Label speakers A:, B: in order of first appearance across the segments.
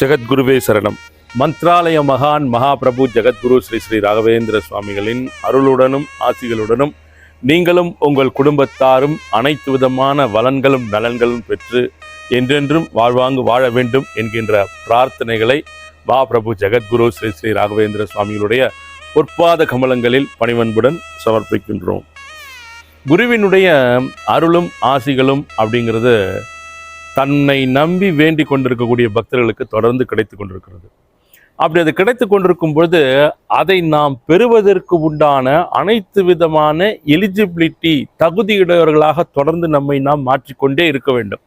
A: ஜெகத்குருவே சரணம். மந்த்ராலய மகான் மகாபிரபு ஜெகத்குரு ஸ்ரீ ஸ்ரீ ராகவேந்திர சுவாமிகளின் அருளுடனும் ஆசிகளுடனும் நீங்களும் உங்கள் குடும்பத்தாரும் அனைத்து விதமான வளன்களும் நலன்களும் பெற்று என்றென்றும் வாழ்வாங்கு வாழ வேண்டும் என்கின்ற பிரார்த்தனைகளை மகாபிரபு ஜெகத்குரு ஸ்ரீ ஸ்ரீ ராகவேந்திர சுவாமிகளுடைய பொற்பாத கமலங்களில் பணிவன்புடன் சமர்ப்பிக்கின்றோம். குருவினுடைய அருளும் ஆசிகளும் அப்படிங்கிறது தன்னை நம்பி வேண்டி கொண்டிருக்கக்கூடிய பக்தர்களுக்கு தொடர்ந்து கிடைத்து கொண்டிருக்கிறது. அப்படி அது கிடைத்து கொண்டிருக்கும் பொழுது அதை நாம் பெறுவதற்கு உண்டான அனைத்து விதமான எலிஜிபிலிட்டி தகுதியுடையவர்களாக தொடர்ந்து நம்மை நாம் மாற்றிக்கொண்டே இருக்க வேண்டும்.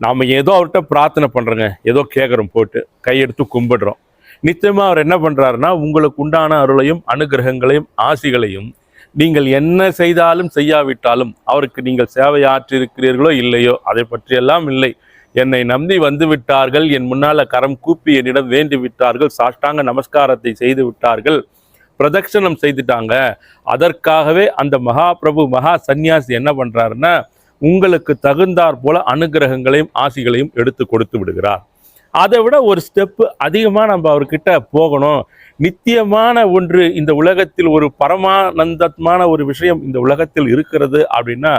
A: நாம் ஏதோ அவர்கிட்ட பிரார்த்தனை பண்ணுறோங்க ஏதோ கேட்குறோம் போட்டு கையெடுத்து கும்பிடுறோம். நிச்சயமாக அவர் என்ன பண்ணுறாருன்னா உங்களுக்கு உண்டான அருளையும் அனுகிரகங்களையும் ஆசிகளையும் நீங்கள் என்ன செய்தாலும் செய்யாவிட்டாலும் அவருக்கு நீங்கள் சேவையாற்றிருக்கிறீர்களோ இல்லையோ அதை பற்றியெல்லாம் இல்லை. என்னை நம்பி வந்து விட்டார்கள் என் முன்னால கரம் கூப்பி என்னிடம் வேண்டி விட்டார்கள் சாஷ்டாங்க நமஸ்காரத்தை செய்து விட்டார்கள் பிரதட்சணம் செய்துட்டாங்க. அதற்காகவே அந்த மகாபிரபு மகா சந்நியாசி என்ன பண்றாருன்னா உங்களுக்கு தகுந்தாற் போல அனுகிரகங்களையும் ஆசிகளையும் எடுத்து கொடுத்து விடுகிறார். அதை விட ஒரு ஸ்டெப்பு அதிகமாக நம்ம அவர்கிட்ட போகணும். நித்தியமான ஒன்று இந்த உலகத்தில் ஒரு பரமானந்தமான ஒரு விஷயம் இந்த உலகத்தில் இருக்கிறது அப்படின்னா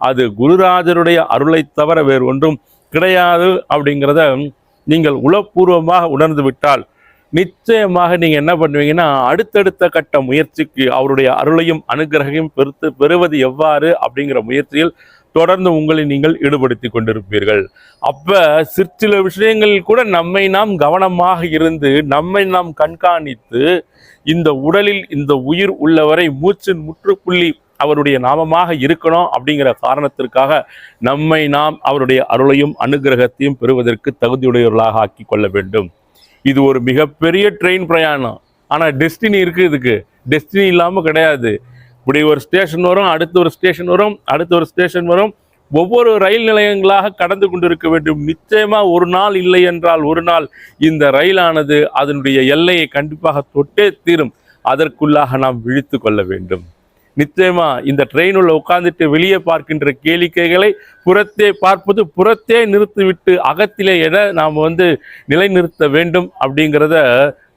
A: அது குருராஜருடைய அருளை தவிர வேறு ஒன்றும் கிடையாது அப்படிங்கிறத நீங்கள் உளப்பூர்வமாக உணர்ந்து விட்டால் நிச்சயமாக நீங்கள் என்ன பண்ணுவீங்கன்னா அடுத்தடுத்த கட்ட முயற்சிக்கு அவருடைய அருளையும் அனுகிரகையும் பெருத்து பெறுவது எவ்வாறு அப்படிங்கிற முயற்சியில் தொடர்ந்து உங்களை நீங்கள் ஈடுபடுத்தி கொண்டிருப்பீர்கள். அப்போ சிற்சில விஷயங்களில் கூட நம்மை நாம் கவனமாக இருந்து நம்மை நாம் கண்காணித்து இந்த உடலில் இந்த உயிர் உள்ளவரை மூச்சின் முற்றுப்புள்ளி அவருடைய நாமமாக இருக்கணும் அப்படிங்கிற காரணத்திற்காக நம்மை நாம் அவருடைய அருளையும் அனுகிரகத்தையும் பெறுவதற்கு தகுதியுடையவர்களாக ஆக்கி கொள்ள வேண்டும். இது ஒரு மிகப்பெரிய ட்ரெயின் பிரயாணம். ஆனால் டெஸ்டினி இருக்குது இதுக்கு. டெஸ்டினி இல்லாமல் கிடையாது. இப்படி ஒரு ஸ்டேஷன் வரும் அடுத்து ஒரு ஸ்டேஷன் வரும் அடுத்து ஒரு ஸ்டேஷன் வரும். ஒவ்வொரு ரயில் நிலையங்களாக கடந்து கொண்டிருக்க வேண்டும். நிச்சயமாக ஒரு நாள் இல்லை என்றால் ஒரு நாள் இந்த ரயிலானது அதனுடைய எல்லையை கண்டிப்பாக தொட்டே தீரும். அதற்குள்ளாக நாம் விழித்து கொள்ள வேண்டும். நிச்சயமா இந்த ட்ரெயினுள்ள உட்கார்ந்துட்டு வெளியே பார்க்கின்ற கேளிக்கைகளை புறத்தே பார்ப்பது புறத்தே நிறுத்திவிட்டு அகத்திலே என நாம் வந்து நிலைநிறுத்த வேண்டும் அப்படிங்கிறத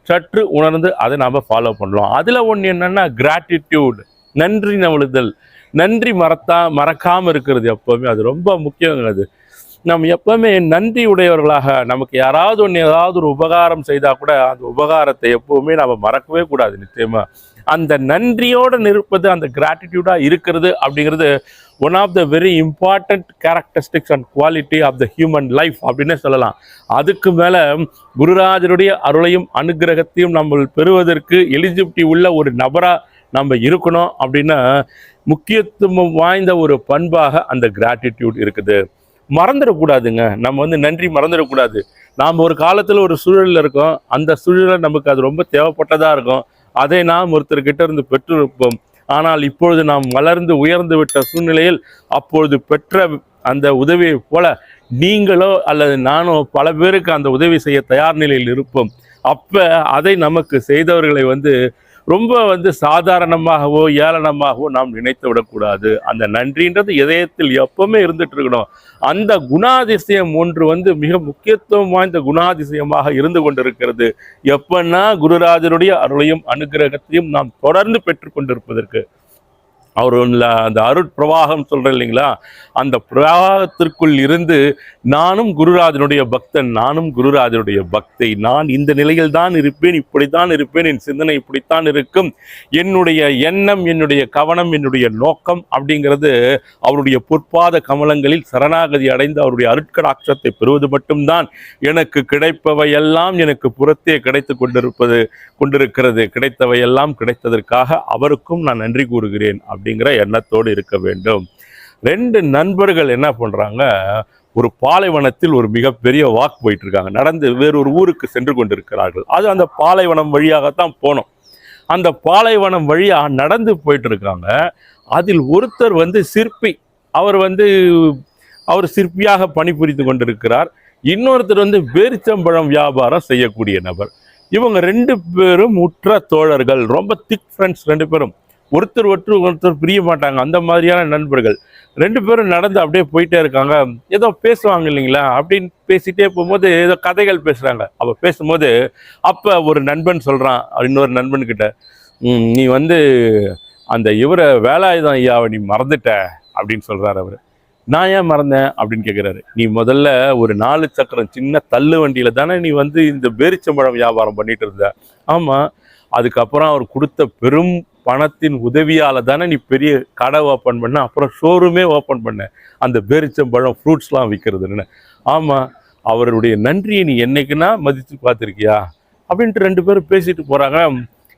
A: சற்று உணர்ந்து அதை நாம் ஃபாலோ பண்ணலாம். அதில் ஒன்று என்னென்னா கிராட்டிடியூடு நன்றி நவழுதல் நன்றி மறத்தா மறக்காமல் இருக்கிறது எப்போவுமே. அது ரொம்ப முக்கியங்க அது. நம்ம எப்பவுமே நன்றி உடையவர்களாக நமக்கு யாராவது ஒன்று ஏதாவது ஒரு உபகாரம் செய்தால் கூட அந்த உபகாரத்தை எப்போவுமே நம்ம மறக்கவே கூடாது நிச்சயமாக அந்த நன்றியோடு நிற்பது அந்த கிராட்டிடியூடாக இருக்கிறது அப்படிங்கிறது one of the very important characteristics and quality of the human life அப்படின்னே சொல்லலாம். அதுக்கு மேலே குருராஜருடைய அருளையும் அனுகிரகத்தையும் நம்ம பெறுவதற்கு எலிஜிபிலிட்டி உள்ள ஒரு நபராக நம்ம இருக்கணும் அப்படின்னா முக்கியத்துவம் வாய்ந்த ஒரு பண்பாக அந்த கிராட்டிடியூட் இருக்குது. மறந்துடக்கூடாதுங்க. நம்ம வந்து நன்றி மறந்துடக்கூடாது. நாம் ஒரு காலத்தில் ஒரு சூழலில் இருக்கோம். அந்த சூழலில் நமக்கு அது ரொம்ப தேவைப்பட்டதாக இருக்கும். அதை நாம் ஒருத்தர்கிட்ட இருந்து பெற்றிருப்போம். ஆனால் இப்பொழுது நாம் வளர்ந்து உயர்ந்து விட்ட சூழ்நிலையில் அப்பொழுது பெற்ற அந்த உதவியை போல நீங்களோ அல்லது நானோ பல பேருக்கு அந்த உதவி செய்ய தயார் நிலையில் இருப்போம். அப்போ அதை நமக்கு செய்தவர்களை வந்து ரொம்ப வந்து சாதாரணமாகவோ ஏளனமாகவோ நாம் நினைத்து விடக்கூடாது. அந்த நன்றின்றது இதயத்தில் எப்பவுமே இருந்துட்டு இருக்கணும். அந்த குணாதிசயம் ஒன்று வந்து மிக முக்கியத்துவம் வாய்ந்த குணாதிசயமாக இருந்து கொண்டிருக்கிறது. எப்பன்னா குருராஜருடைய அருளையும் அனுகிரகத்தையும் நாம் தொடர்ந்து பெற்றுக்கொண்டிருப்பதற்கு அவர் அந்த அருட்பிரவாகம் சொல்கிறேன் இல்லைங்களா? அந்த பிரவாகத்திற்குள் இருந்து நானும் குருராஜனுடைய பக்தன் நானும் குருராஜனுடைய பக்தை. நான் இந்த நிலையில் தான் இருப்பேன் இப்படித்தான் இருப்பேன் என் சிந்தனை இப்படித்தான் இருக்கும். என்னுடைய எண்ணம் என்னுடைய கவனம் என்னுடைய நோக்கம் அப்படிங்கிறது அவருடைய பொற்பாத கமலங்களில் சரணாகதி அடைந்து அவருடைய அருட்கடாட்சத்தை பெறுவது மட்டும்தான். எனக்கு கிடைப்பவையெல்லாம் எனக்கு புறத்தே கிடைத்து கொண்டிருப்பது கொண்டிருக்கிறது. கிடைத்தவையெல்லாம் கிடைத்ததற்காக அவருக்கும் நான் நன்றி கூறுகிறேன். அப்படிங்கிற எண்ணத்தோடு இருக்க வேண்டும். ரெண்டு நண்பர்கள் என்ன பண்ணுறாங்க ஒரு பாலைவனத்தில் ஒரு மிகப்பெரிய வாக் போயிட்டு இருக்காங்க நடந்து வேறொரு ஊருக்கு சென்று கொண்டிருக்கிறார்கள். அது அந்த பாலைவனம் வழியாகத்தான் போனோம். அந்த பாலைவனம் வழியாக நடந்து போயிட்டு இருக்காங்க அதில் ஒருத்தர் வந்து சிற்பி. அவர் வந்து அவர் சிற்பியாக பணிபுரிந்து கொண்டிருக்கிறார். இன்னொருத்தர் வந்து பேரிச்சம்பழம் வியாபாரம் செய்யக்கூடிய நபர். இவங்க ரெண்டு பேரும் உற்ற தோழர்கள். ரொம்ப திக் ஃப்ரெண்ட்ஸ் ரெண்டு பேரும். ஒருத்தர் ஒருத்தர் ஒருத்தர் பிரிய மாட்டாங்க. அந்த மாதிரியான நண்பர்கள். ரெண்டு பேரும் நடந்து அப்படியே போயிட்டே இருக்காங்க. ஏதோ பேசுவாங்க இல்லைங்களா? அப்படின்னு பேசிட்டே போகும்போது ஏதோ கதைகள் பேசுகிறாங்க அப்போ பேசும்போது அப்போ ஒரு நண்பன் சொல்கிறான் இன்னொரு நண்பன்கிட்ட நீ வந்து அந்த இவரை வேலாயுதம் ஐயாவை நீ மறந்துட்ட. அப்படின்னு சொல்கிறார் அவர். நான் ஏன் மறந்தேன்? அப்படின்னு கேட்குறாரு நீ முதல்ல ஒரு நாலு சக்கரம் சின்ன தள்ளு வண்டியில் தானே நீ வந்து இந்த பேரிச்சம்பழம் வியாபாரம் பண்ணிட்டு இருந்த? ஆமாம் அதுக்கப்புறம் அவர் கொடுத்த பெரும் பணத்தின் உதவியால் தானே நீ பெரிய கடை ஓப்பன் பண்ண அப்புறம் ஷோரூமே ஓப்பன் பண்ண. அந்த பேரிச்சம்பழம் ஃப்ரூட்ஸ்லாம் விற்கிறதுன்னு ஆமாம் அவருடைய நன்றியை நீ என்னைக்குன்னா மதித்து பார்த்துருக்கியா? அப்படின்ட்டு ரெண்டு பேரும் பேசிட்டு போகிறாங்க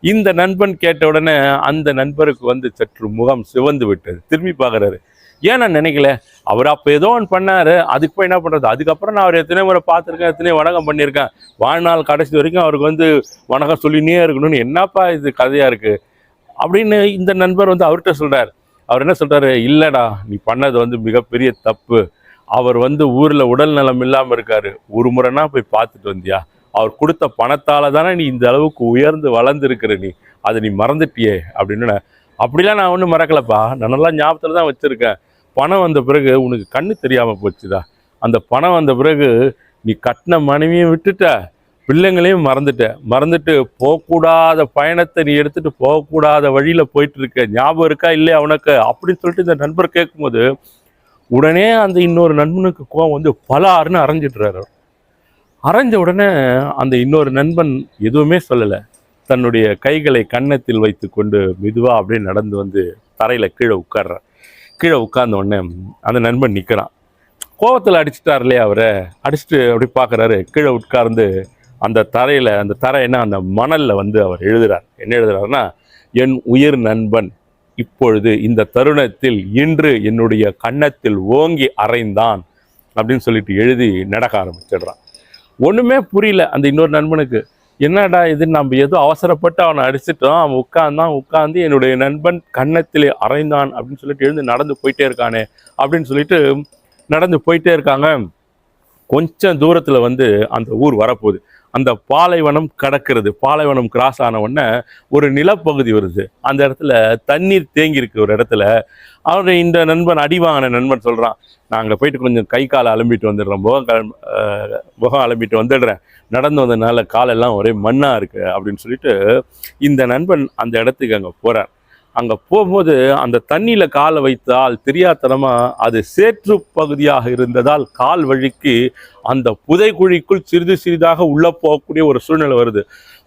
A: இந்த நண்பன் கேட்ட உடனே அந்த நண்பருக்கு வந்து சற்று முகம் சிவந்து விட்டது. திரும்பி பார்க்கறாரு. ஏன் நான் நினைக்கல? அவர் அப்போ ஏதோ ஒன்று பண்ணார். அதுக்கு போய் என்ன பண்ணுறது அதுக்கப்புறம் நான் அவர் எத்தனை முறை பார்த்துருக்கேன் எத்தனை வணக்கம் பண்ணியிருக்கேன். வாழ்நாள் கடைசி வரைக்கும் அவருக்கு வந்து வணக்கம் சொல்லினே இருக்கணும்னு என்னப்பா இது கதையாக இருக்குது அப்படின்னு இந்த நண்பர் வந்து அவர்கிட்ட சொல்கிறார் அவர் என்ன சொல்கிறாரு இல்லைடா நீ பண்ணது வந்து மிகப்பெரிய தப்பு. அவர் வந்து ஊரில் உடல் நலம் இல்லாமல் இருக்கார். ஒரு முறைனா போய் பார்த்துட்டு வந்தியா? அவர் கொடுத்த பணத்தால் தானே நீ இந்த அளவுக்கு உயர்ந்து வளர்ந்துருக்கிற நீ. அதை நீ மறந்துட்டியே அப்படின்னு அப்படிலாம் நான் ஒன்றும் மறக்கலப்பா. நான் நல்லா ஞாபகத்தில் தான் வச்சுருக்கேன். பணம் வந்த பிறகு உனக்கு கண்ணு தெரியாமல் போச்சுதா அந்த பணம் வந்த பிறகு நீ கட்டின மனைவியும் விட்டுட்ட. பிள்ளைங்களையும் மறந்துட்ட. மறந்துட்டு போகக்கூடாத பயணத்தை நீ எடுத்துகிட்டு போகக்கூடாத வழியில் போயிட்டு இருக்க ஞாபகம் இருக்கா? இல்லையா அவனுக்கு அப்படின்னு சொல்லிட்டு இந்த நண்பர் கேட்கும்போது உடனே அந்த இன்னொரு நண்பனுக்கு கோவம் வந்து பலாருன்னு அரைஞ்சிடுறாரு. அரைஞ்ச உடனே அந்த இன்னொரு நண்பன் எதுவுமே சொல்லலை. தன்னுடைய கைகளை கன்னத்தில் வைத்துக்கொண்டு மெதுவாக அப்படியே நடந்து வந்து தரையில் கீழே உட்கார்றார். கீழே உட்கார்ந்த உடனே அந்த நண்பன் நிற்கிறான் கோவத்தில் அடிச்சிட்டார் இல்லையா அவரை? அடிச்சுட்டு அப்படி பார்க்குறாரு கீழே உட்கார்ந்து அந்த தரையில் அந்த தரை என்ன? அந்த மணலில் வந்து அவர் எழுதுகிறார் என்ன எழுதுகிறாருன்னா என் உயிர் நண்பன் இப்பொழுது இந்த தருணத்தில் இன்று என்னுடைய கன்னத்தில் ஓங்கி அறைந்தான் அப்படின்னு சொல்லிட்டு எழுதி நடக்க ஆரம்பிச்சிடுறான். ஒன்றுமே புரியல அந்த இன்னொரு நண்பனுக்கு. என்னடா இது? நம்ம ஏதோ அவசரப்பட்டு அவனை அடிச்சிட்டோம். அவன் உட்காந்தான் உட்காந்து என்னுடைய நண்பன் கன்னத்திலே அரைந்தான் அப்படின்னு சொல்லிட்டு எழுந்து நடந்து போயிட்டே இருக்கானே அப்படின்னு சொல்லிட்டு நடந்து போயிட்டே இருக்காங்க. கொஞ்சம் தூரத்தில் வந்து அந்த ஊர் வரப்போகுது. அந்த பாலைவனம் கடக்கிறது. பாலைவனம் கிராஸ் ஆன உடனே ஒரு நிலப்பகுதி வருது. அந்த இடத்துல தண்ணீர் தேங்கி இருக்கு ஒரு இடத்துல அவர் இந்த நண்பன் அடி வாங்கின நண்பன் சொல்கிறான் நான் போயிட்டு கொஞ்சம் கை காலை அலம்பிட்டு வந்துடுறேன். முகம் முகம் அலம்பிட்டு வந்துடுறேன். நடந்து வந்ததுனால காலெல்லாம் ஒரே மண்ணாக இருக்குது அப்படின்னு சொல்லிட்டு இந்த நண்பன் அந்த இடத்துக்கு அங்கே போகிறார் அங்கே போகும்போது அந்த தண்ணியில் காலை வைத்தால் தெரியாதனமாக அது சேற்று பகுதியாக இருந்ததால் கால் வழிக்கு அந்த புதைக்குழிக்குள் சிறிது சிறிதாக உள்ளே போகக்கூடிய ஒரு சூழ்நிலை வருது.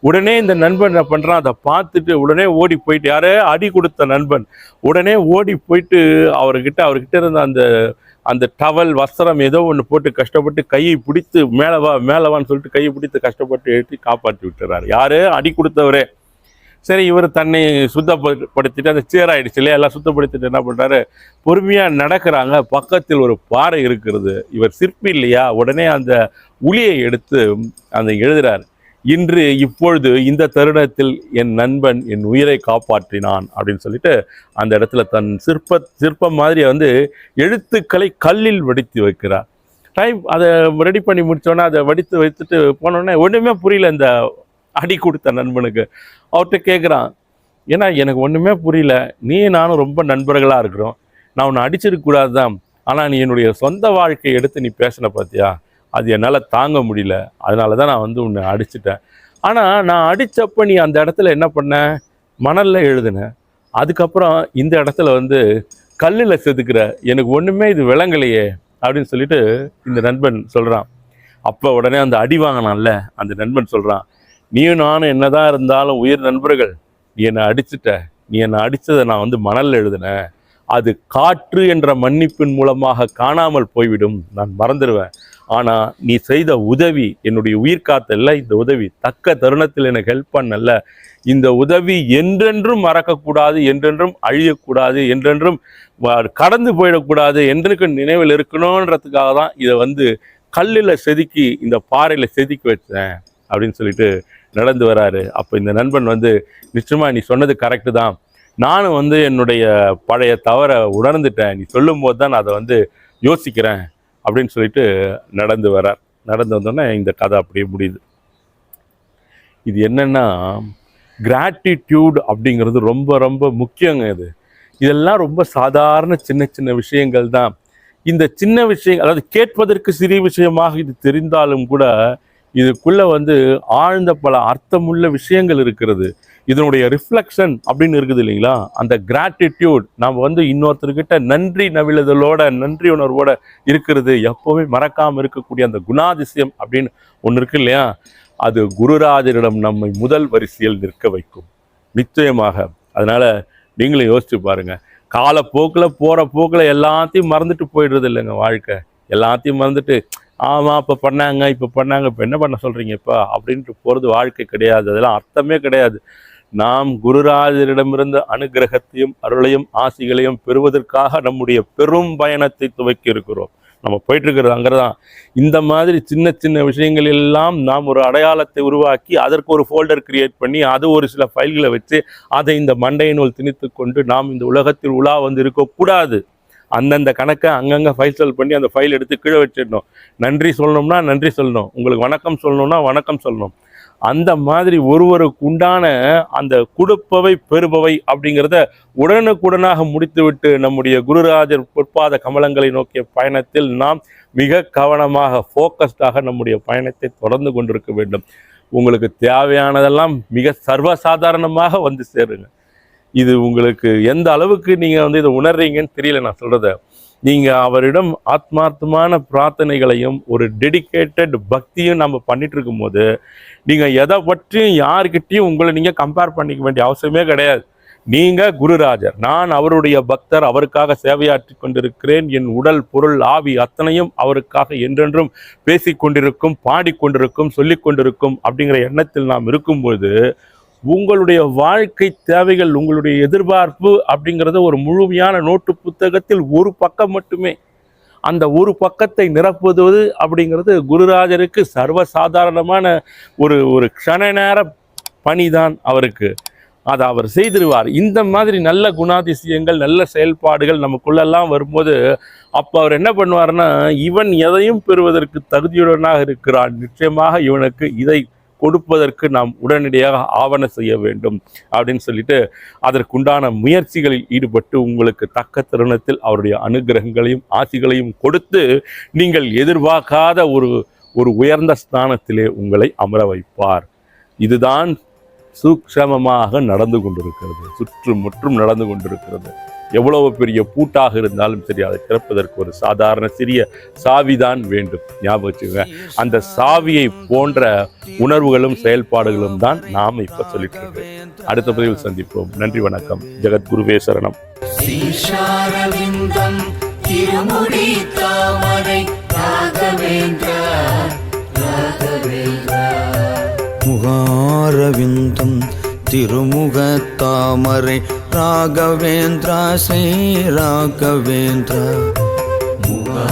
A: உடனே இந்த நண்பன் என்ன பண்ணுறான் அதை பார்த்துட்டு உடனே ஓடி போயிட்டு யாரே அடி கொடுத்த நண்பன் உடனே ஓடி போயிட்டு அவர்கிட்ட அவர்கிட்ட இருந்த அந்த அந்த டவல் வஸ்திரம் ஏதோ ஒன்று போட்டு கஷ்டப்பட்டு கையை பிடித்து மேலே வா மேலே வான்னு சொல்லிட்டு கையை பிடித்து கஷ்டப்பட்டு எழுத்தி காப்பாற்றி விட்டுறாரு. யாரு? அடி கொடுத்தவரே. சரி இவர் தன்னை சுத்தப்படுத்திட்டு அந்த சேராயிடுச்சு இல்லையா? எல்லாம் சுத்தப்படுத்திட்டு என்ன பண்ணுறாரு பொறுமையாக நடக்கிறாங்க. பக்கத்தில் ஒரு பாறை இருக்கிறது. இவர் சிற்பி இல்லையா? உடனே அந்த உளியை எடுத்து அந்த எழுதுறார். இன்று இப்பொழுது இந்த தருணத்தில் என் நண்பன் என் உயிரை காப்பாற்றினான் அப்படின்னு சொல்லிட்டு அந்த இடத்துல தன் சிற்ப சிற்பம் மாதிரி வந்து எழுத்துக்களை கல்லில் வடித்து வைக்கிறார். டைம் அதை ரெடி பண்ணி முடித்தோன்னே அதை வடித்து வைத்துட்டு போனோடனே ஒன்றுமே புரியல இந்த அடி கொடுத்த நண்பனுக்கு. அவர்கிட்ட கேட்குறான் ஏன்னா எனக்கு ஒன்றுமே புரியல. நீ நானும் ரொம்ப நண்பர்களாக இருக்கிறோம். நான் உன்னை அடிச்சிருக்கக்கூடாது தான் ஆனால் நீ என்னுடைய சொந்த வாழ்க்கையை எடுத்து நீ பேசின பார்த்தியா அது என்னால் தாங்க முடியல. அதனால தான் நான் வந்து உன்னை அடிச்சிட்டேன். ஆனால் நான் அடித்தப்போ நீ அந்த இடத்துல என்ன பண்ண? மணலில் எழுதின. அதுக்கப்புறம் இந்த இடத்துல வந்து கல்லில் செதுக்கிற எனக்கு ஒன்றுமே இது விளங்கலையே அப்படின்னு சொல்லிட்டு இந்த நண்பன் சொல்கிறான் அப்போ உடனே அந்த அடி வாங்கினான்ல அந்த நண்பன் சொல்கிறான் நீயும் நானும் என்னதான் இருந்தாலும் உயிர் நண்பர்கள் நீ என்னை அடிச்சிட்ட. நீ என்னை அடித்ததை நான் வந்து மணல் எழுதினேன். அது காற்று என்ற மன்னிப்பின் மூலமாக காணாமல் போய்விடும். நான் மறந்துடுவேன். ஆனால் நீ செய்த உதவி என்னுடைய உயிர் காத்தல்ல இந்த உதவி தக்க தருணத்தில் எனக்கு ஹெல்ப் பண்ணல இந்த உதவி என்றென்றும் மறக்கக்கூடாது என்றென்றும் அழியக்கூடாது என்றென்றும் கடந்து போயிடக்கூடாது என்றைக்கு நினைவில் இருக்கணுன்றதுக்காக தான் இதை வந்து கல்லில் செதுக்கி இந்த பாறையில் செதுக்கி வச்சேன். அப்படின்னு சொல்லிட்டு நடந்து வராரு. அப்போ இந்த நண்பன் வந்து நிச்சயமாக நீ சொன்னது கரெக்டு தான். நானும் வந்து என்னுடைய பழைய தவறை உணர்ந்துட்டேன். நீ சொல்லும்போது தான் நான் அதை வந்து யோசிக்கிறேன் அப்படின்னு சொல்லிட்டு நடந்து வரார். நடந்து வந்தோடனே இந்த கதை அப்படியே முடியுது. இது என்னென்னா கிராட்டிடியூட் அப்படிங்கிறது ரொம்ப ரொம்ப முக்கியங்க இது. இதெல்லாம் ரொம்ப சாதாரண சின்ன சின்ன விஷயங்கள் தான். இந்த சின்ன விஷயம் அதாவது கேட்பதற்கு சிறிய விஷயமாக இது தெரிந்தாலும் கூட இதுக்குள்ளே வந்து ஆழ்ந்த பல அர்த்தமுள்ள விஷயங்கள் இருக்கிறது. இதனுடைய ரிஃப்ளெக்ஷன் அப்படின்னு இருக்குது இல்லைங்களா? அந்த கிராட்டிடியூட் நாம் வந்து இன்னொருத்தர்கிட்ட நன்றி நவிழுதலோட நன்றி உணர்வோட இருக்கிறது. எப்போவுமே மறக்காமல் இருக்கக்கூடிய அந்த குணாதிசயம் அப்படின்னு ஒன்று இருக்கு இல்லையா? அது குருராஜரிடம் நம்மை முதல் வரிசையில் நிற்க வைக்கும். நிச்சயமாக. அதனால் நீங்களும் யோசிச்சு பாருங்கள் காலப்போக்கில் போகிற போக்கில் எல்லாத்தையும் மறந்துட்டு போயிடுறது இல்லைங்க வாழ்க்கை. எல்லாத்தையும் மறந்துட்டு ஆமாம் இப்போ பண்ணாங்க இப்போ பண்ணாங்க இப்போ என்ன பண்ண சொல்கிறீங்க இப்போ? அப்படின்ட்டு போகிறது வாழ்க்கை கிடையாது. அதெல்லாம் அர்த்தமே கிடையாது. நாம் குருராஜரிடமிருந்த அனுகிரகத்தையும் அருளையும் ஆசிகளையும் பெறுவதற்காக நம்முடைய பெரும் பயணத்தை துவக்கி இருக்கிறோம். நம்ம போயிட்டுருக்கிறது அங்கே தான் இந்த மாதிரி சின்ன சின்ன விஷயங்கள் எல்லாம் நாம் ஒரு அடையாளத்தை உருவாக்கி அதற்கு ஒரு ஃபோல்டர் கிரியேட் பண்ணி அது ஒரு சில ஃபைல்களை வச்சு அதை இந்த மண்டையினுள் திணித்து கொண்டு நாம் இந்த உலகத்தில் உலா வந்து இருக்கக்கூடாது. அந்தந்த கணக்கை அங்கங்கே ஃபைல் பண்ணி அந்த ஃபைல் எடுத்து கீழே வச்சிடணும். நன்றி சொல்லணும்னா நன்றி சொல்லணும். உங்களுக்கு வணக்கம் சொல்லணும்னா வணக்கம் சொல்லணும். அந்த மாதிரி ஒருவருக்கு உண்டான அந்த கொடுப்பவை பெறுபவை அப்படிங்கிறத உடனுக்குடனாக முடித்துவிட்டு நம்முடைய குருராஜர் பொற்பாத கமலங்களை நோக்கிய பயணத்தில் நாம் மிக கவனமாக ஃபோக்கஸ்டாக நம்முடைய பயணத்தை தொடர்ந்து கொண்டிருக்க வேண்டும். உங்களுக்கு தேவையானதெல்லாம் மிக சர்வசாதாரணமாக வந்து சேருங்க. இது உங்களுக்கு எந்த அளவுக்கு நீங்கள் வந்து இதை உணர்றீங்கன்னு தெரியல நான் சொல்கிறத நீங்கள் அவரிடம் ஆத்மார்த்தமான பிரார்த்தனைகளையும் ஒரு டெடிகேட்டட் பக்தியும் நம்ம பண்ணிட்டு இருக்கும்போது நீங்கள் எதை பற்றியும் யார்கிட்டையும் உங்களை நீங்கள் கம்பேர் பண்ணிக்க வேண்டிய அவசியமே கிடையாது. நீங்கள் குருராஜர். நான் அவருடைய பக்தர் அவருக்காக சேவையாற்றி கொண்டிருக்கிறேன். என் உடல் பொருள் ஆவி அத்தனையும் அவருக்காக என்றென்றும் பேசிக்கொண்டிருக்கும் பாடிக்கொண்டிருக்கும் சொல்லிக்கொண்டிருக்கும் அப்படிங்கிற எண்ணத்தில் நாம் இருக்கும்போது உங்களுடைய வாழ்க்கை தேவைகள் உங்களுடைய எதிர்பார்ப்பு அப்படிங்கிறத ஒரு முழுமையான நோட்டு புத்தகத்தில் ஒரு பக்கம் மட்டுமே. அந்த ஒரு பக்கத்தை நிரப்புவது அப்படிங்கிறது குருராஜருக்கு சர்வசாதாரணமான ஒரு ஒரு க்ஷண நேர பணிதான் அவருக்கு. அதை அவர் செய்திருவார். இந்த மாதிரி நல்ல குணாதிசயங்கள் நல்ல செயல்பாடுகள் நமக்குள்ளெல்லாம் வரும்போது அப்போ அவர் என்ன பண்ணுவார்னா இவன் எதையும் பெறுவதற்கு தகுதியுடனாக இருக்கிறான். நிச்சயமாக இவனுக்கு இதை கொடுப்பதற்கு நாம் உடனடியாக ஆவண செய்ய வேண்டும் அப்படின்னு சொல்லிட்டு அதற்குண்டான முயற்சிகளில் ஈடுபட்டு உங்களுக்கு தக்க தருணத்தில் அவருடைய அனுகிரகங்களையும் ஆசிகளையும் கொடுத்து நீங்கள் எதிர்பார்க்காத ஒரு ஒரு உயர்ந்த ஸ்தானத்திலே உங்களை அமர வைப்பார். இதுதான் சூக்ஷமமாக நடந்து கொண்டிருக்கிறது சுற்று முற்றும் நடந்து கொண்டிருக்கிறது. எவ்வளவு பெரிய பூட்டாக இருந்தாலும் சரி அதை திறப்பதற்கு ஒரு சாதாரண சிறிய சாவிதான் வேண்டும். ஞாபகம் வச்சுக்கோங்க. அந்த சாவியை போன்ற உணர்வுகளும் செயல்பாடுகளும் தான் நாம் இப்ப சொல்லிட்டு இருக்கு அடுத்த பதிவில் சந்திப்போம். நன்றி வணக்கம். ஜெகத்குருவே சரணம்.
B: ஈஷாரவிந்தம் திருமுடி தாமரை ராகவேந்திர ராகவேந்திர.
C: முகாரவிந்தம் திருமுகத்தாமரை ராகவேந்திரா ஸ்ரீ ராகவேந்திரா முகா